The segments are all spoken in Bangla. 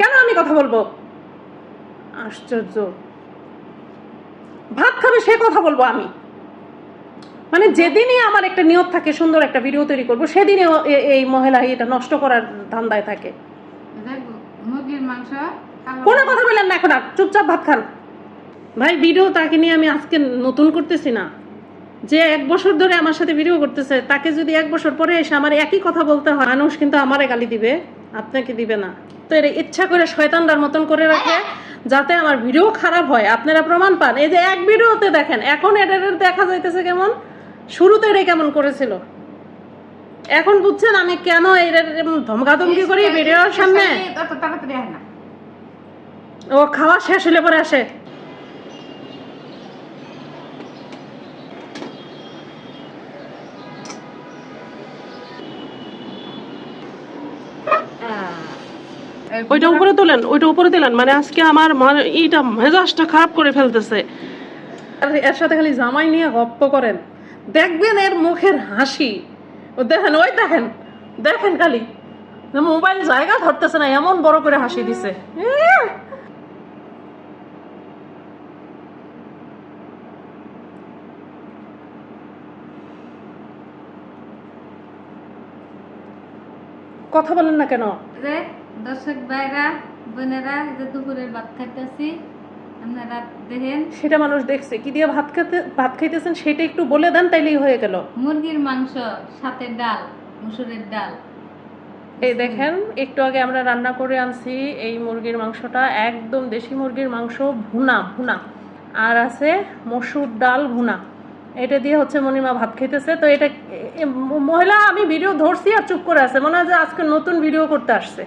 কেন আমি কথা বলব? আশ্চর্য। ভাত খাবে সে কথা বলব আমি। মানে যেদিনই আমার একটা নিয়ত থাকে সুন্দর একটা ভিডিও তৈরি করব সেদিনে এই মহিলা এটা নষ্ট করার ধান্দায় থাকে। কোনো কথা বললেন না এখন আর চুপচাপ ভাত খান। ভাই ভিডিও তাকে নিয়ে আমি আজকে নতুন করতেছি না। যে এক বছর ধরে আমার সাথে ভিডিও করতেছে তাকে যদি এক বছর পরে এসে আমার একই কথা বলতে হয় মানুষ কিন্তু আমারে গালি দিবে আপনাকে দিবে না। তো এটা ইচ্ছা করে শয়তানদার মতন করে রাখে যাতে আমার ভিডিও খারাপ হয়। আপনারা প্রমাণ পান। এই যে এক ভিডিওতে দেখেন এখন এটার দেখা যাইতেছে কেমন? শুরুতে এটা কেমন করেছিল? এখন বুঝছেন আমি কেন এটা ধমকাধমকি করি ভিডিওর সামনে? ও খাওয়া শেষ হলে পরে আসে। ওইটা উপরে তোলেন ওইটা উপরে দিলেন মানে আজকে আমার মানে এইটা মেজাজটা খারাপ করে ফেলতেছে। আর এর সাথে খালি জামাই নিয়ে গপ্প করেন। দেখবেন এর মুখের হাসি। ও দেখেন ওই দেখেন দেখেন খালি। মোবাইল জায়গা ধরতেছে না এমন বড় করে হাসি দিছে। কথা বলেন না কেন? যে দর্শক ভাইরা বোনেরা এই যে দুপুরের ভাত খাইতেছি। আপনারা দেখেন। সেটা মানুষ দেখছে। কি দিয়ে ভাত খেতে ভাত খাইতেছেন সেটা একটু বলে দেন তাইলেই হয়ে গেল। মুরগির মাংস সাথে ডাল মুসুরের ডাল। এই দেখেন একটু আগে আমরা রান্না করে আনছি এই মুরগির মাংসটা একদম দেশি মুরগির মাংস ভুনা ভুনা। আর আছে মসুর ডাল ভুনা। এটা দিয়ে হচ্ছে মনিমা ভাত খেতেছে তো এটা মহিলা আমি ভিডিও ধরছি আর চুপ করে আছে। মনে হয় যে আজকে নতুন ভিডিও করতে আসছে।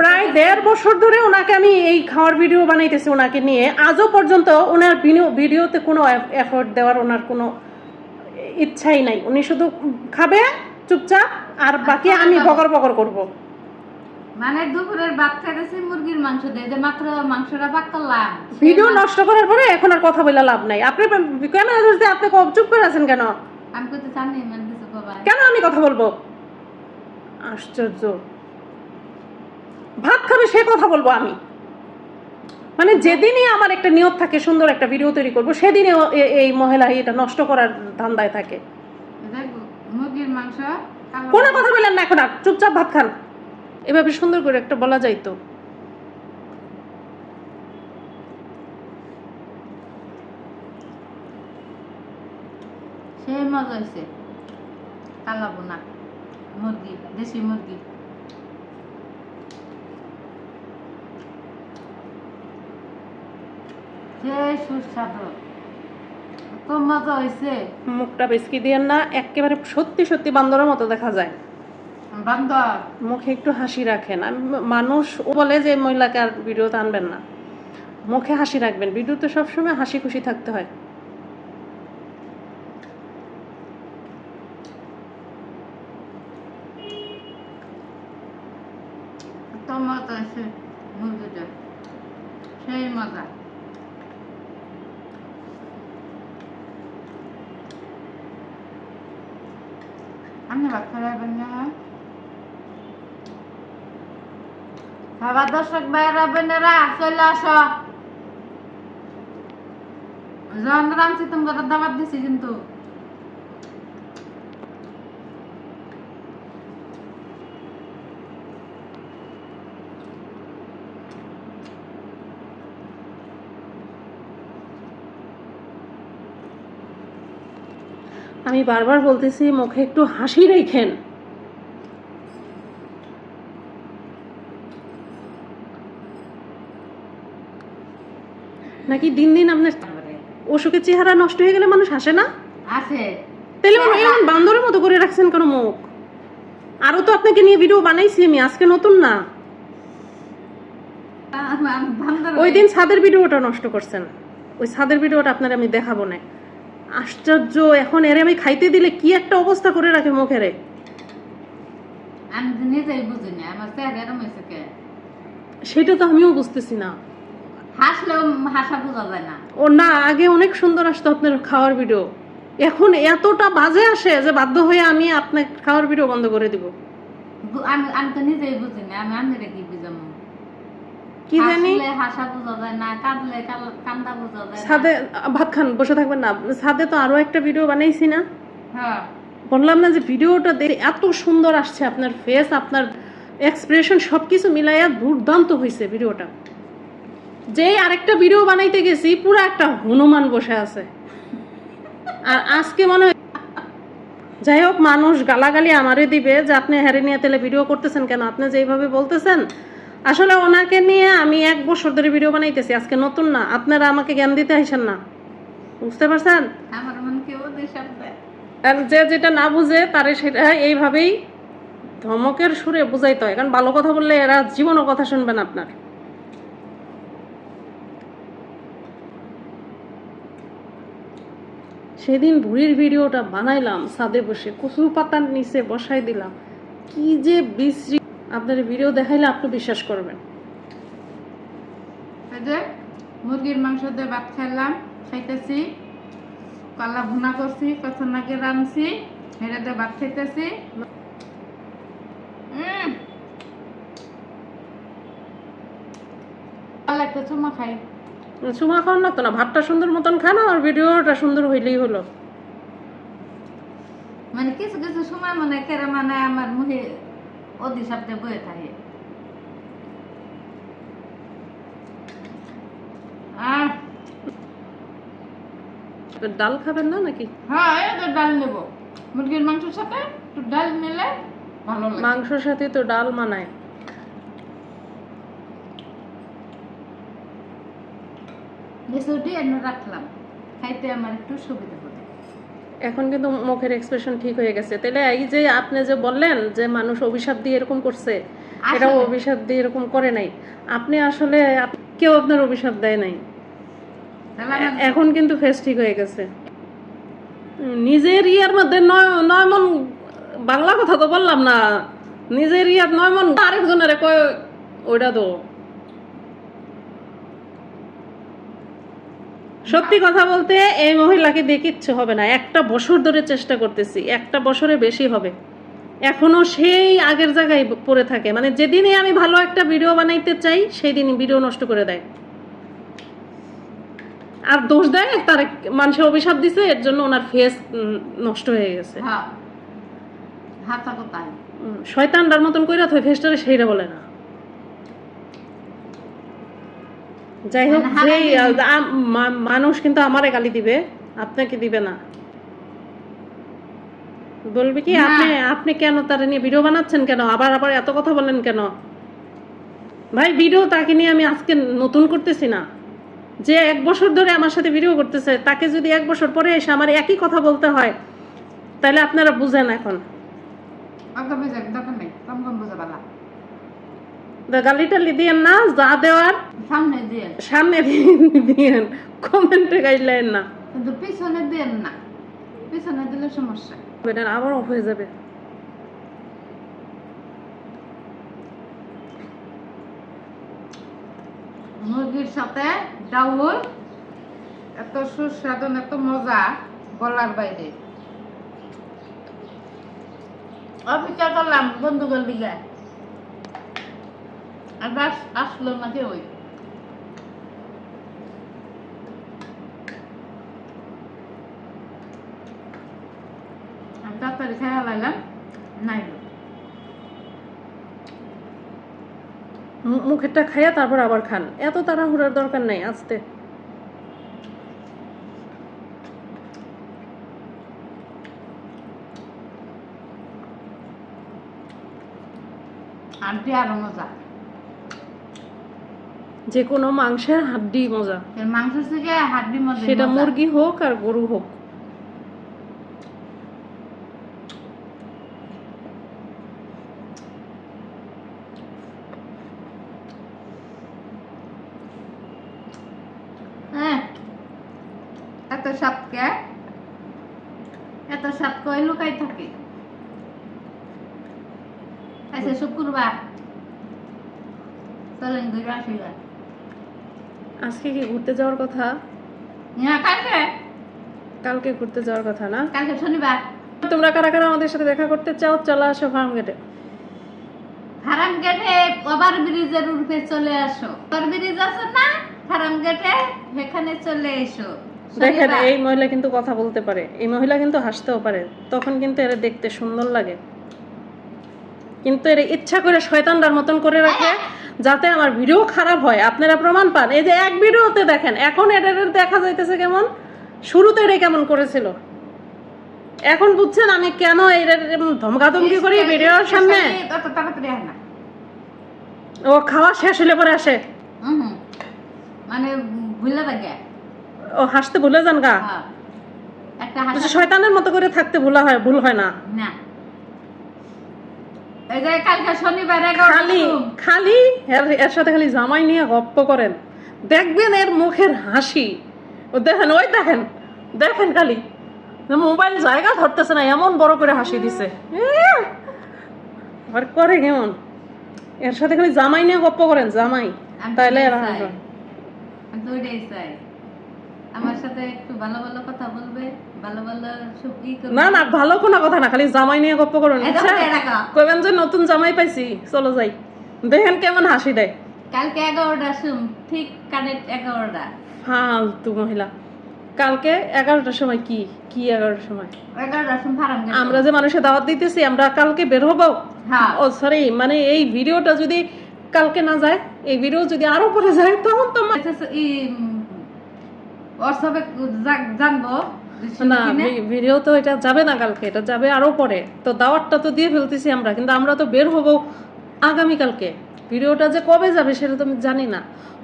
প্রায় দেড় বছর ধরে ওনাকে আমি এই খাওয়ার ভিডিও বানাইতেছি ওনাকে নিয়ে। আজও পর্যন্ত ওনার ভিডিওতে কোনো এফোর্ট দেওয়ার ওনার কোনো ইচ্ছাই নাই। উনি শুধু খাবে চুপচাপ আর বাকি আমি বকর বকর করব। মানে দুপুরের ভাত খাইতেছি মুরগির মাংস দিয়ে। যে মাত্র মাংসটা পাক করলাম। ভিডিও নষ্ট করার পরে এখন আর কথা বলে লাভ নাই। আপনি ক্যামেরা ধরতে আপনি চুপ করে আছেন কেন? আমি কইতে জানি মানে কিছু কেন আমি কথা বলব? আশ্চর্য। ভাত খাবে সে কথা বলব আমি। মানে যেদিনই আমার একটা নিয়ত থাকে সুন্দর একটা ভিডিও তৈরি করব সেদিনে এই মহিলা এটা নষ্ট করার ধান্দায় থাকে। কোনো কথা বললেন না এখন আর চুপচাপ ভাত খান। এভাবে সুন্দর করে একটা বলা যাইতো সেই মজা হয়েছে কালা বোনা মুরগি দেশি মুরগি। সেই সুস্বাদু। খুব মজা হয়েছে মুখটা বেসকি না একেবারে সত্যি সত্যি বান্দরের মতো দেখা যায়। বান্দর? মুখে একটু হাসি রাখেন। মানুষ ও বলে যে মহিলাকে আর ভিডিওতে আনবেন না। মুখে হাসি রাখবেন। ভিডিওতে সবসময় হাসি খুশি থাকতে হয়। মুরগিটা সেই মজা। ভাত খাইবেন না খাবার দর্শক ভাইরা বোনেরা চলে আস জন রামছি তোমাকে দাবাত দিছি কিন্তু আমি বারবার বলতেছি মুখে একটু হাসি রেখেন। নাকি দিন দিন আপনার অসুখের চেহারা নষ্ট হয়ে গেলে মানুষ হাসে না? আছে। তাহলে এমন বান্দরের মতো করে রাখছেন কেন মুখ? আরও তো আপনাকে নিয়ে ভিডিও বানাইছি আমি আজকে নতুন না। ওই দিন ছাদের ভিডিওটা নষ্ট করছেন। ওই ছাদের ভিডিওটা আপনার আমি দেখাবো না। আশ্চর্য এখন এর আমি খাইতে দিলে কি একটা অবস্থা করে রাখে মুখেরে? আমি তো নিজেই বুঝি না আমার চেহারা এরম হয়েছে কে? সেটা তো আমিও বুঝতেছি না। হাসলেও হাসা বোঝা যায় না। ও না আগে অনেক সুন্দর আসতো আপনার খাওয়ার ভিডিও। এখন এতটা বাজে আসে যে বাধ্য হয়ে আমি আপনার খাওয়ার ভিডিও বন্ধ করে দিব। আমি আমি তো নিজেই বুঝি না আমি আমি কি কি জানি? হাসলে হাসা বোঝা যায় না কাঁদলে কান্দা বোঝা যায় না। ভাত খান বসে থাকবেন না। ছাদে তো আরও একটা ভিডিও বানাইছি না? হ্যাঁ। বললাম না যে ভিডিওটা দেখে এত সুন্দর আসছে আপনার ফেস আপনার এক্সপ্রেশন সবকিছু মিলাইয়া দুর্দান্ত হয়েছে ভিডিওটা যেই আরেকটা ভিডিও বানাইতে গেছি পুরো একটা হনুমান বসে আছে। আর আজকে মনে হয় যাই হোক মানুষ গালাগালি আমারে দিবে যে আপনি হ্যারে নিয়ে তেলে ভিডিও করতেছেন কেন? আপনি যেইভাবে বলতেছেন আসলে ওনাকে নিয়ে আমি এক বছর ধরে ভিডিও বানাইতেছি আজকে নতুন না। আপনারা আমাকে জ্ঞান দিতে আইসেন না। বুঝতে পারছেন? আর যে যেটা না বুঝে তারে সেটা এইভাবেই ধমকের সুরে বুঝাইতে হয়। কারণ ভালো কথা বললে এরা জীবনও কথা শুনবেন আপনার। সেদিন ভুড়ির ভিডিওটা বানাইলাম ছাদে বসে কচু পাতার নিচে বসাই দিলাম। কি যে বিশ্রী আপনার ভিডিও দেখাইলে আপনি বিশ্বাস করবেন। মুরগির মাংস দিয়ে ভাত খাইলাম খাইতেছি। কলা ভুনা করছি কচনাকে রাঁধছি হেরে দিয়ে ভাত খাইতেছি। একটা চুমা খাই। সুমা খাওয়ান না তো না ভাতটা সুন্দর মতন খান আর ভিডিওটা সুন্দর হইলেই হলো। মানে কিছু কিছু সময় মনে কেরে মানে আমার মুখে অধিশব্দে বয়ে থাকে ডাল খাবেন না নাকি হ্যাঁ তো ডাল নেব মুরগির মাংসের সাথে একটু ডাল নিলে ভালো লাগে মাংসর সাথে তো ডাল মানায় বিস্কুটি এনে রাখলাম খাইতে আমার একটু সুবিধা এখন কিন্তু মুখের এক্সপ্রেশন ঠিক হয়ে গেছে। তাহলে এই যে আপনি যে বললেন যে মানুষ অভিশাপ দিয়ে এরকম করছে এটা অভিশাপ দিয়ে এরকম করে নাই। আপনি আসলে কেউ আপনার অভিশাপ দেয় নাই। এখন কিন্তু ফেস ঠিক হয়ে গেছে। নিজের ইয়ার মধ্যে নয় নয় মন বাংলা কথা তো বললাম না। নিজের ইয়ার নয় মন আরেকজনের কয় ওইটা তো সত্যি কথা বলতে এই মহিলাকে দেখে কিচ্ছু হবে না। একটা বছর ধরে চেষ্টা করতেছি একটা বছরে বেশি হবে। এখনও সেই আগের জায়গায় পড়ে থাকে। মানে যেদিনে আমি ভালো একটা ভিডিও বানাইতে চাই সেই দিনই ভিডিও নষ্ট করে দেয়। আর দোষ দেয় তার মানুষের অভিশাপ দিছে এর জন্য ওনার ফেস নষ্ট হয়ে গেছে। হ্যাঁ। হাতা কোথায় উম, শয়তানটার মতন কইরা থই ফেসটারে সেইটা বলে না। যাই হোক মানে যেই মানুষ কিন্তু আমারে গালি দিবে আপনাকে দিবে না। বলবে কি আপনি আপনি কেন তারা নিয়ে ভিডিও বানাচ্ছেন কেন? আবার আবার এত কথা বলেন কেন? ভাই ভিডিও তাকে নিয়ে আমি আজকে নতুন করতেছি না। যে এক বছর ধরে আমার সাথে ভিডিও করতেছে তাকে যদি এক বছর পরে এসে আমার একই কথা বলতে হয় তাহলে আপনারা বুঝেন এখন। দরকার নেই। কম কম বুঝে পালা তা গালি টালি দিয়েন না যা দেওয়ার সামনে দিয়ে। সামনে দিয়েন। কমেন্টে গাইলেন না। কিন্তু পিছনে দেন না। পিছনে দিলে সমস্যা। এটা আবার অফ হয়ে যাবে। মুরগির সাথে ডাউল এত সুস্বাদু এত মজা বলার বাইরে। অপেক্ষা করলাম বন্ধুগল দিকে আবার আসলো নাকি ওই। আমি তাড়াতাড়ি খেয়ে লাইলাম নাই মু- মুখেরটা খাইয়া তারপর আবার খান। এত তাড়াহুড়ার দরকার নাই আস্তে আন্টি আরও মজা। যে কোনো মাংসের হাড্ডি মজা। মাংস থেকে হাড্ডি মজা সেটা মুরগি হোক আর গরু হোক। হ্যাঁ। এত সাপকে এত সাপ কই লুকাই থাকে? আচ্ছা শুক্রবার। চলেন ঘুরে আসি এবার। আজকে কি ঘুরতে যাওয়ার কথা? হ্যাঁ কালকে। কালকে ঘুরতে যাওয়ার কথা না? কালকে শনিবার। তোমরা কারা কারা আমাদের সাথে দেখা করতে চাও? চলে আসো ফার্ম গেটে হারাম গেটে ওভার ব্রিজের উপরে চলে আসো। ওভার ব্রিজ আছে না? হারাম গেটে সেখানে চলে এসো। দেখেন এই মহিলা কিন্তু কথা বলতে পারে। এই মহিলা কিন্তু হাসতেও পারে। তখন কিন্তু এরা দেখতে সুন্দর লাগে। কিন্তু এরা ইচ্ছা করে শয়তানটার মতন করে রাখে। যাতে আমার ভিডিও খারাপ হয় আপনারা প্রমাণ পান। এই যে এক ভিডিওতে দেখেন এখন এটা দেখা যাইতেছে কেমন? শুরুতে এটা কেমন করেছিল? এখন বুঝছেন আমি কেন এটা ধমকাধমকি করি ভিডিওর সামনে? ও খাওয়া শেষ হলে পরে আসে। মানে ভুলে থাকে ও হাসতে ভুলে যান গা? হ্যাঁ। একটা শয়তানের মতো করে থাকতে ভুলা হয় ভুল হয় না। না। এই যে কালকে শনিবার খালি খালি এর সাথে খালি জামাই নিয়ে গপ্প করেন। দেখবেন এর মুখের হাসি। ও দেখেন ওই দেখেন দেখেন খালি। মোবাইল জায়গা ধরতেছে না এমন বড় করে হাসি দিছে। আর করে কেমন? এর সাথে খালি জামাই নিয়ে গপ্প করেন জামাই। আমি তাইলে তো এর চাই। হাসি আমি তো ওইটাই চাই। আমার সাথে একটু ভালো ভালো কথা বলবে। ভালো ভালো সব না না ভালো কোনো কথা না খালি জামাই নিয়ে গপ্প করুন। দেখো। কইবেন যে নতুন জামাই পাইছি চলো যাই। দেখেন কেমন হাসি দেয়। কালকে ঠিক কানেক্ট এগারোটা। ফালতু মহিলা। কালকে এগারোটার সময় কি? কি এগারোটার সময়? আমরা যে মানুষের দাওয়াত দিতেছি আমরা কালকে বের হব। হ্যাঁ। ও সরি মানে এই ভিডিওটা যদি কালকে না যায় এই ভিডিও যদি আরও পরে যায় তখন তো আচ্ছা, হোয়াটসঅ্যাপে জানব। না ভিডিও তো এটা যাবে না কালকে এটা যাবে আরও পরে। তো দাওয়াতটা তো দিয়ে ফেলতেছি আমরা কিন্তু আমরা তো বের হব আগামী কালকে। ভিডিওটা যে কবে যাবে সেটা তো আমি জানি না।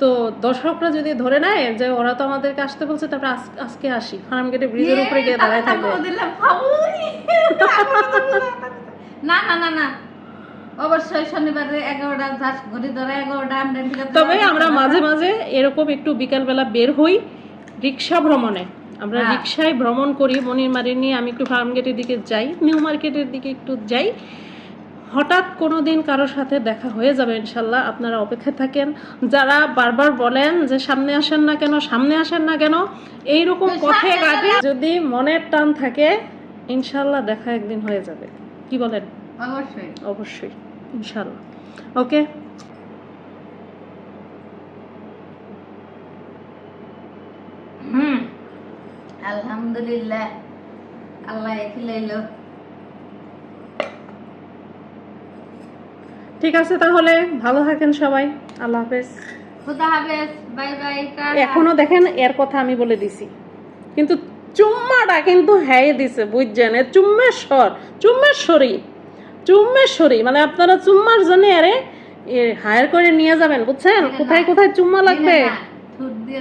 তো দর্শকরা যদি ধরে নেয় যে ওরা তো আমাদেরকে আসতে বলছে তারপরে আজকে আসি। ফার্ম গেটে ব্রিজের উপরে গিয়ে দাঁড়ায় থাকবে। না না না না। অবশ্যই শনিবারে এগারোটা যাস ঘড়ি ধরে এগারোটা আমরা তবে আমরা মাঝে মাঝে এরকম একটু বিকালবেলা বের হই রিক্সা ভ্রমণে। আমরা হ্যাঁ। রিক্সায় ভ্রমণ করি মনির মারি নিয়ে আমি একটু ফার্ম গেটের দিকে যাই নিউ মার্কেটের দিকে একটু যাই। হঠাৎ কোনো দিন কারোর সাথে দেখা হয়ে যাবে ইনশাল্লাহ আপনারা অপেক্ষায় থাকেন। যারা বারবার বলেন যে সামনে আসেন না কেন সামনে আসেন না কেন এইরকম তো পথে ঘাটে যদি মনের টান থাকে ইনশাল্লাহ দেখা একদিন হয়ে যাবে। কি বলেন? অবশ্যই। অবশ্যই ইনশাল্লাহ। ওকে আলহামদুলিল্লাহ আল্লাহ খিলাইলো ঠিক আছে তাহলে ভালো থাকেন সবাই আল্লাহ হাফেজ। খুদা হাফেজ বাই বাই এখনও দেখেন এর কথা আমি বলে দিছি। কিন্তু চুম্মাটা কিন্তু হ্যাঁ দিছে বুঝছেন? চুম্মেশ্বর চুম্মেশ্বরী চুম্মেশ্বরী। মানে আপনারা চুম্মার জন্য আরে হায়ার করে নিয়ে যাবেন বুঝছেন? কোথায় কোথায় চুম্মা লাগবে? দিয়ে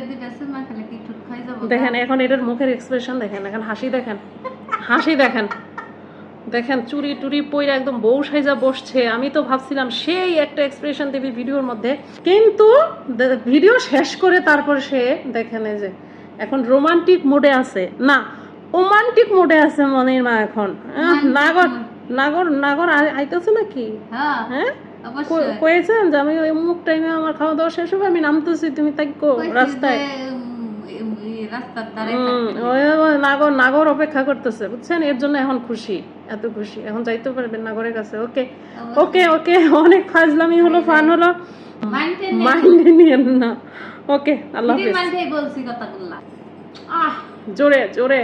দেখেন এখন এটার মুখের এক্সপ্রেশন দেখেন এখন হাসি দেখেন হাসি দেখেন। দেখেন চুরি টুরি পইরা একদম বউ সাইজা বসছে। আমি তো ভাবছিলাম সেই একটা এক্সপ্রেশন দেবে ভিডিওর মধ্যে। কিন্তু ভিডিও শেষ করে তারপর সে দেখেন এই যে এখন রোমান্টিক মোডে আছে। না ওমান্টিক মোডে আছে মনির মা এখন। নাগর নাগর নাগর আই- আইতেছে নাকি? হ্যাঁ হ্যাঁ? কয়েছেন যে আমি ওই মুখ টাইমে আমার খাওয়া দাওয়া শেষ হবে আমি নামতেছি তুমি তাই কইছি রাস্তায়। রাস্তার ধারে নাগর নাগর অপেক্ষা করতেছে বুঝছেন? এর জন্য এখন খুশি এত খুশি। এখন যাইতে পারবেন নাগরের কাছে ওকে ওকে ওকে অনেক ফাজলামি হলো ফান হলো। মাইন্ডে নিয়েন না। ওকে আল্লাহ হাফেজ। বলছি আহ! জোরে জোরে।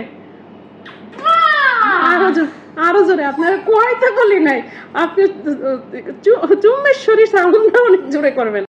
আরও জোরে আরও জোরে। আপনারা কোয়াইতে বলি নাই। আপনি চুম্বেশ্বরী সাউন্ডটা অনেক জোরে করবেন।